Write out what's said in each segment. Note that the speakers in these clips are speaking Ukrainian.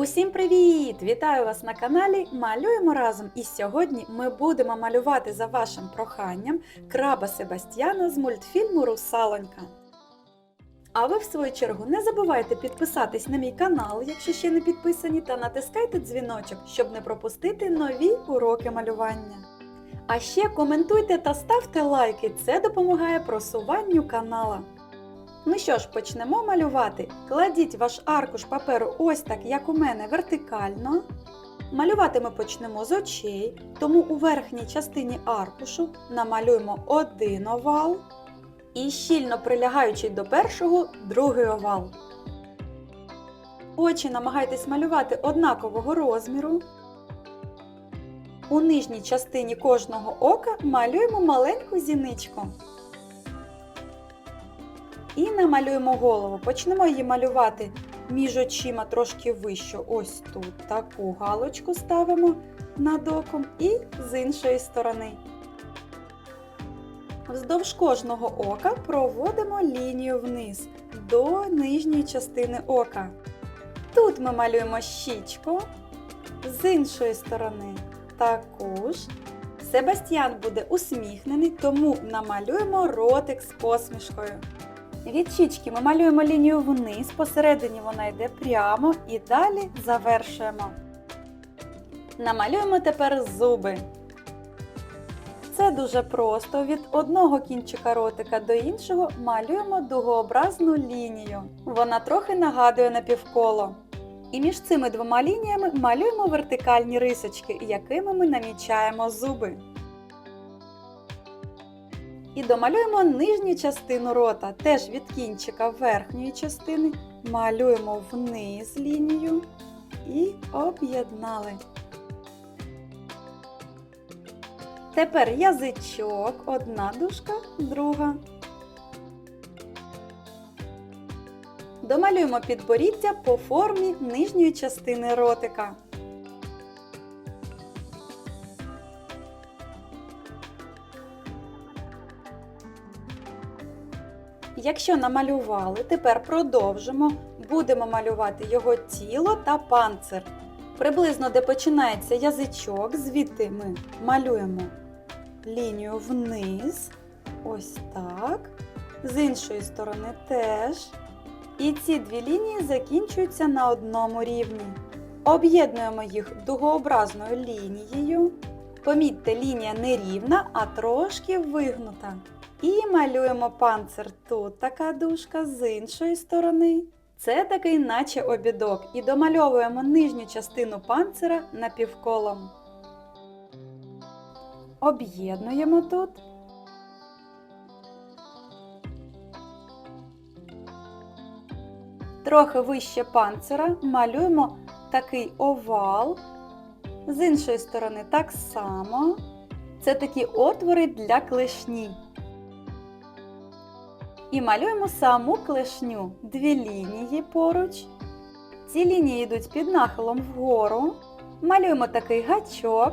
Усім привіт! Вітаю вас на каналі Малюємо разом! І сьогодні ми будемо малювати за вашим проханням краба Себастьяна з мультфільму Русалонька. А ви, в свою чергу, не забувайте підписатись на мій канал, якщо ще не підписані, та натискайте дзвіночок, щоб не пропустити нові уроки малювання. А ще коментуйте та ставте лайки, це допомагає просуванню канала. Ну що ж, почнемо малювати. Кладіть ваш аркуш паперу ось так, як у мене, вертикально. Малювати ми почнемо з очей, тому у верхній частині аркушу намалюємо один овал і щільно прилягаючи до першого другий овал. Очі намагайтесь малювати однакового розміру. У нижній частині кожного ока малюємо маленьку зіничку. І намалюємо голову. Почнемо її малювати між очима трошки вище. Ось тут таку галочку ставимо над оком і з іншої сторони. Вздовж кожного ока проводимо лінію вниз до нижньої частини ока. Тут ми малюємо щічку, з іншої сторони також. Себастьян буде усміхнений, тому намалюємо ротик з посмішкою. Від щічки ми малюємо лінію вниз, посередині вона йде прямо і далі завершуємо. Намалюємо тепер зуби. Це дуже просто. Від одного кінчика ротика до іншого малюємо дугообразну лінію. Вона трохи нагадує напівколо. І між цими двома лініями малюємо вертикальні рисочки, якими ми намічаємо зуби. І домалюємо нижню частину рота. Теж від кінчика верхньої частини малюємо вниз лінію і об'єднали. Тепер язичок, одна дужка, друга. Домалюємо підборіддя по формі нижньої частини ротика. Якщо намалювали, тепер продовжимо. Будемо малювати його тіло та панцир. Приблизно де починається язичок, звідти ми малюємо лінію вниз. Ось так. З іншої сторони теж. І ці дві лінії закінчуються на одному рівні. Об'єднуємо їх дугообразною лінією. Помітьте, лінія не рівна, а трошки вигнута. І малюємо панцир. Тут така дужка з іншої сторони. Це такий наче обідок. І домальовуємо нижню частину панцира напівколом. Об'єднуємо тут. Трохи вище панцира малюємо такий овал. З іншої сторони так само. Це такі отвори для клешні. І малюємо саму клешню. Дві лінії поруч. Ці лінії йдуть під нахилом вгору. Малюємо такий гачок.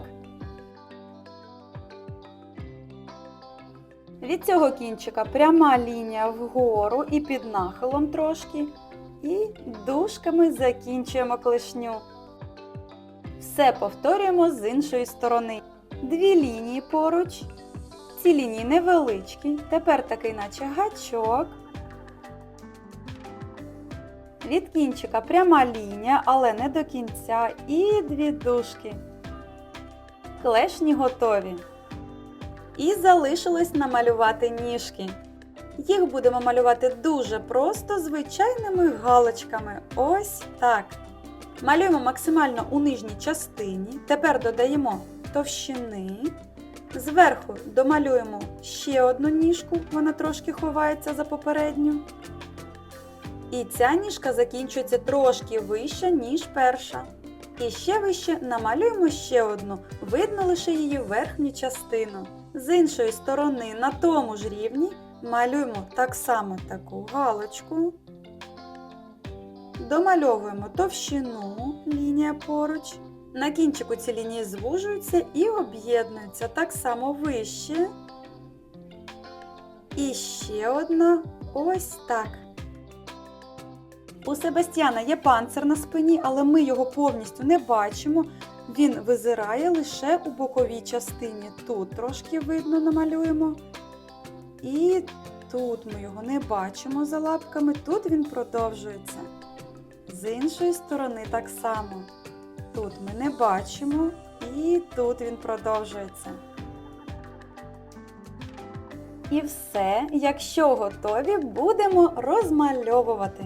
Від цього кінчика пряма лінія вгору і під нахилом трошки. І дужками закінчуємо клешню. Все повторюємо з іншої сторони. Дві лінії поруч. Ці лінії невеличкі. Тепер такий наче гачок. Від кінчика пряма лінія, але не до кінця. І дві дужки. Клешні готові. І залишилось намалювати ніжки. Їх будемо малювати дуже просто звичайними галочками. Ось так. Малюємо максимально у нижній частині. Тепер додаємо товщини. Зверху домалюємо ще одну ніжку, вона трошки ховається за попередню. І ця ніжка закінчується трошки вище, ніж перша. І ще вище намалюємо ще одну, видно лише її верхню частину. З іншої сторони, на тому ж рівні, малюємо так само таку галочку. Домальовуємо товщину, лінія поруч. На кінчику ці лінії звужуються і об'єднуються так само вище. І ще одна ось так. У Себастьяна є панцир на спині, але ми його повністю не бачимо. Він визирає лише у боковій частині. Тут трошки видно намалюємо. І тут ми його не бачимо за лапками, тут він продовжується. З іншої сторони так само. Тут ми не бачимо, і тут він продовжується. І все, якщо готові, будемо розмальовувати.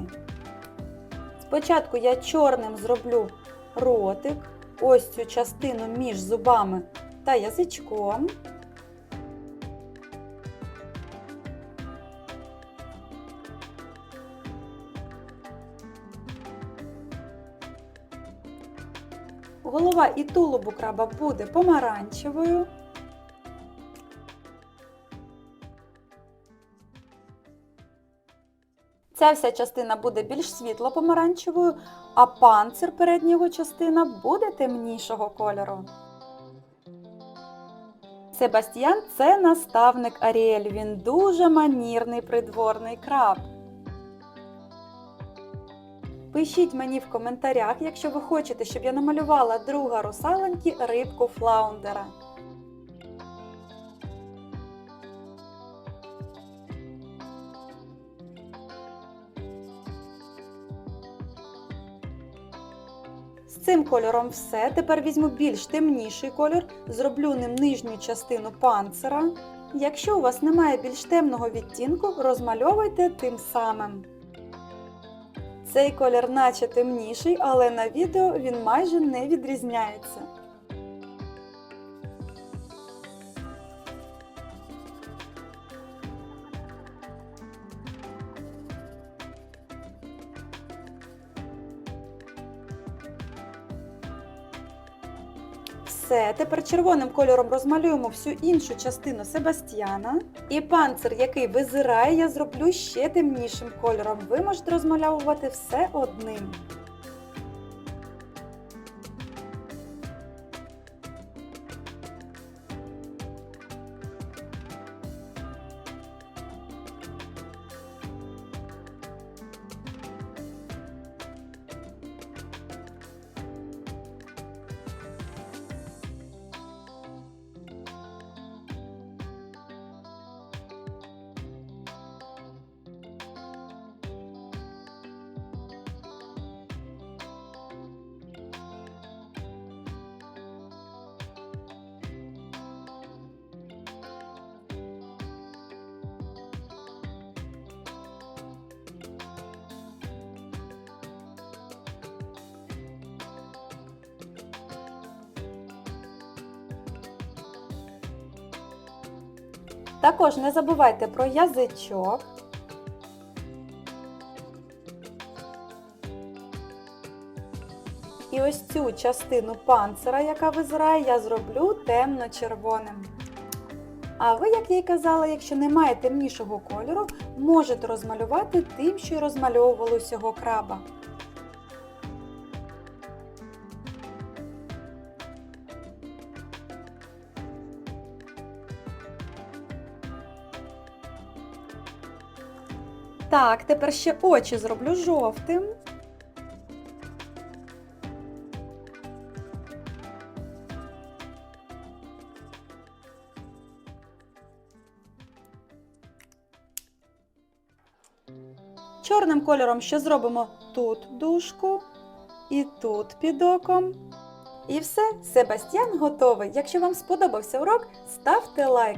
Спочатку я чорним зроблю ротик, ось цю частину між зубами та язичком. Голова і тулуб у краба буде помаранчевою. Ця вся частина буде більш світло-помаранчевою, а панцир передня його частина буде темнішого кольору. Себастьян це наставник Аріель. Він дуже манірний придворний краб. Пишіть мені в коментарях, якщо ви хочете, щоб я намалювала друга русаленьки рибку флаундера. З цим кольором все. Тепер візьму більш темніший колір, зроблю ним нижню частину панцира. Якщо у вас немає більш темного відтінку, розмальовуйте тим самим. Цей колір наче темніший, але на відео він майже не відрізняється. Все, тепер червоним кольором розмалюємо всю іншу частину Себастьяна. І панцир, який визирає, я зроблю ще темнішим кольором. Ви можете розмальовувати все одним. Також не забувайте про язичок. І ось цю частину панцира, яка визирає, я зроблю темно-червоним. А ви, як я й казала, якщо немає темнішого кольору, можете розмалювати тим, що й розмальовували усього краба. Так, тепер ще очі зроблю жовтим. Чорним кольором ще зробимо тут дужку і тут під оком. І все, Себастьян готовий. Якщо вам сподобався урок, ставте лайк.